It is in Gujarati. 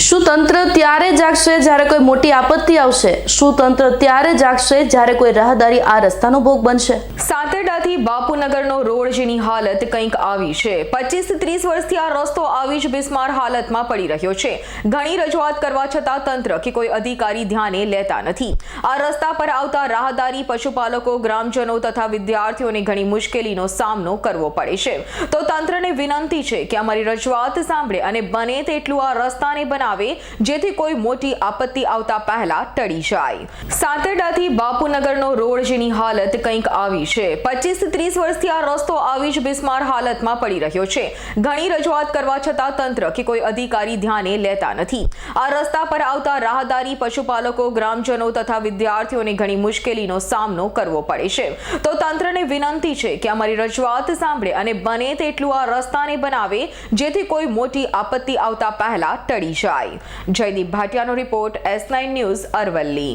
શું તંત્ર ત્યારે જાગશે જ્યારે કોઈ મોટી આપત્તિ આવશે? શું તંત્ર ત્યારે જાગશે જ્યારે કોઈ રાહદારી આ રસ્તાનો ભોગ બનશે? સાતેડાથી બાપુનગરનો રોડ હાલત કંઈક આવી છે. પચીસ ત્રીસ વર્ષથી આ રસ્તો આવી જ બિસ્માર હાલતમાં પડી રહ્યો છે. ઘણી રજૂઆત કરવા છતાં તંત્ર કે કોઈ અધિકારી ધ્યાને લેતા નથી. આ રસ્તા પર આવતા રાહદારી, પશુપાલકો, ગ્રામજનો તથા વિદ્યાર્થીઓને ઘણી મુશ્કેલીનો સામનો કરવો પડે છે. તો તંત્રને વિનંતી છે કે અમારી રજૂઆત સાંભળે અને બને તેટલું આ રસ્તાને બનાવે, જેથી કોઈ મોટી આપત્તિ આવતા પહેલા ટળી જાય. સાતરડાથી બાપુનગરનો રોડ જેની હાલત કંઈક આવી છે. પચીસ ત્રીસ વર્ષથી આ રસ્તો આવી જ બિસ્માર હાલતમાં પડી રહ્યો છે. ઘણી રજૂઆત કરવા છતાં તંત્ર કે કોઈ અધિકારી ધ્યાને લેતા નથી. આ રસ્તા પર આવતા રાહદારી, પશુપાલકો, ગ્રામજનો તથા વિદ્યાર્થીઓને ઘણી મુશ્કેલીનો સામનો કરવો પડે છે. તો તંત્રને વિનંતી છે કે અમારી રજૂઆત સાંભળે અને બને તેટલું આ રસ્તાને બનાવે, જેથી કોઈ મોટી આપત્તિ આવતા પહેલા ટળી જાય. Jaydeep ભાટિયાનો report S nine news Aravalli.